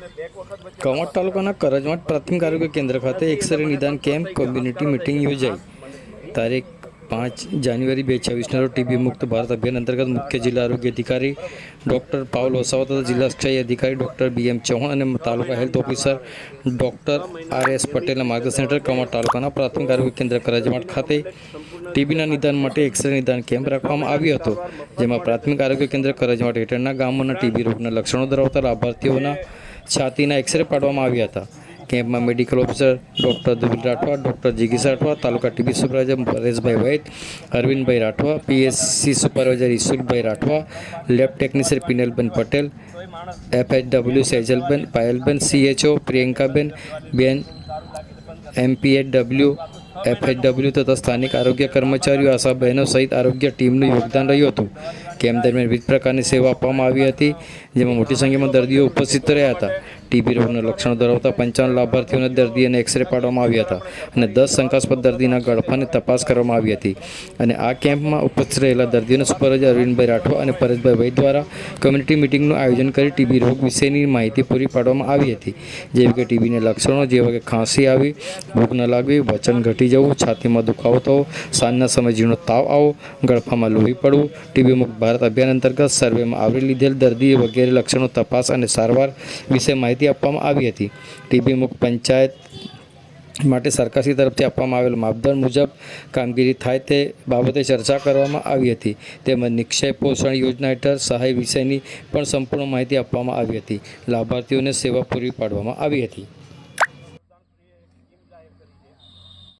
કવાંટ તાલુકાના કરજમાં પ્રાથમિક આરોગ્ય કેન્દ્ર ખાતે એક્સરે નિદાન કેમ્પ કોમ્યુનિટી મિટિંગ યોજાઈ. તારીખ પાંચ જાન્યુઆરી બે છવ્વીસના રોજ ટીબી મુક્ત ભારત અભિયાન અંતર્ગત મુખ્ય જિલ્લા આરોગ્ય અધિકારી ડૉક્ટર પાઉલ વસાવા તથા જિલ્લા સ્થાયી અધિકારી ડૉક્ટર બી એમ ચૌહાણ અને taluka health officer doctor R S પટેલના માર્ગદર્શન હેઠળ કવાંટ તાલુકાના પ્રાથમિક આરોગ્ય કેન્દ્ર કરજમાટ ખાતે ટીબીના નિદાન માટે એક્સરે નિદાન કેમ્પ રાખવામાં આવ્યો હતો જેમાં પ્રાથમિક આરોગ્ય કેન્દ્ર કરજમાટ હેઠળના ગામોના ટીબી રોગના લક્ષણો ધરાવતા લાભાર્થીઓના છાતીના એક્સરે પાડવામાં આવ્યા હતા. કેમ્પમાં medical officer doctor Dhubil Rathwa doctor જીગીસ Rathwa, taluka TB supervisor Pareshbhai Vaid, Arvindbhai Rathwa PSC supervisor Isulbhai Rathwa lab technician Pinalben Patel FHW Sejalben, Payalben CHO Priyankaben, ben MPHW FHW તથા સ્થાનિક આરોગ્ય કર્મચારીઓ, આશા બહેનો સહિત આરોગ્ય ટીમનું યોગદાન રહ્યું હતું. કેમ્પ દરમિયાન વિવિધ પ્રકારની સેવા આપવામાં આવી હતી, જેમાં મોટી સંખ્યામાં દર્દીઓ ઉપસ્થિત રહ્યા હતા. ટીબી રોગના લક્ષણો ધરાવતા પંચાવન લાભાર્થીઓને દર્દીઓને એક્સરે પાડવામાં આવ્યા હતા અને દસ શંકાસ્પદ દર્દીના ગળફાની તપાસ કરવામાં આવી હતી. અને આ કેમ્પમાં ઉપસ્થિત રહેલા દર્દીઓને સુપરવાઇઝર અરવિંદભાઈ રાઠવા અને પરેશભાઈ વૈદ દ્વારા કમ્યુનિટી મિટિંગનું આયોજન કરી ટીબી રોગ વિશેની માહિતી પૂરી પાડવામાં આવી હતી. જેવી કે ટીબીના લક્ષણો, જેવા કે ખાંસી આવી, ભૂખ ન લાગવી વચન ઘટી જવું, છાતીમાં દુખાવો થવો, સાંજના સમયે ઝીણો તાવ આવો ગળફામાં લોહી પડવું, ટીબી મુક્ત ભારત અભિયાન અંતર્ગત સર્વેમાં આવરી લીધેલ દર્દી વગેરે લક્ષણો તપાસ અને સારવાર વિશે માહિતી આપવામાં આવી હતી. ટીબી મુક્ત પંચાયત માટે સરકારશ્રી તરફથી આપવામાં આવેલ માપદંડ મુજબ કામગીરી થાય તે બાબતે ચર્ચા કરવામાં આવી હતી. તેમજ નિક્ષેપ પોષણ યોજના હેઠળ સહાય વિષયની પણ સંપૂર્ણ માહિતી આપવામાં આવી હતી. લાભાર્થીઓને સેવા પૂરી પાડવામાં આવી હતી.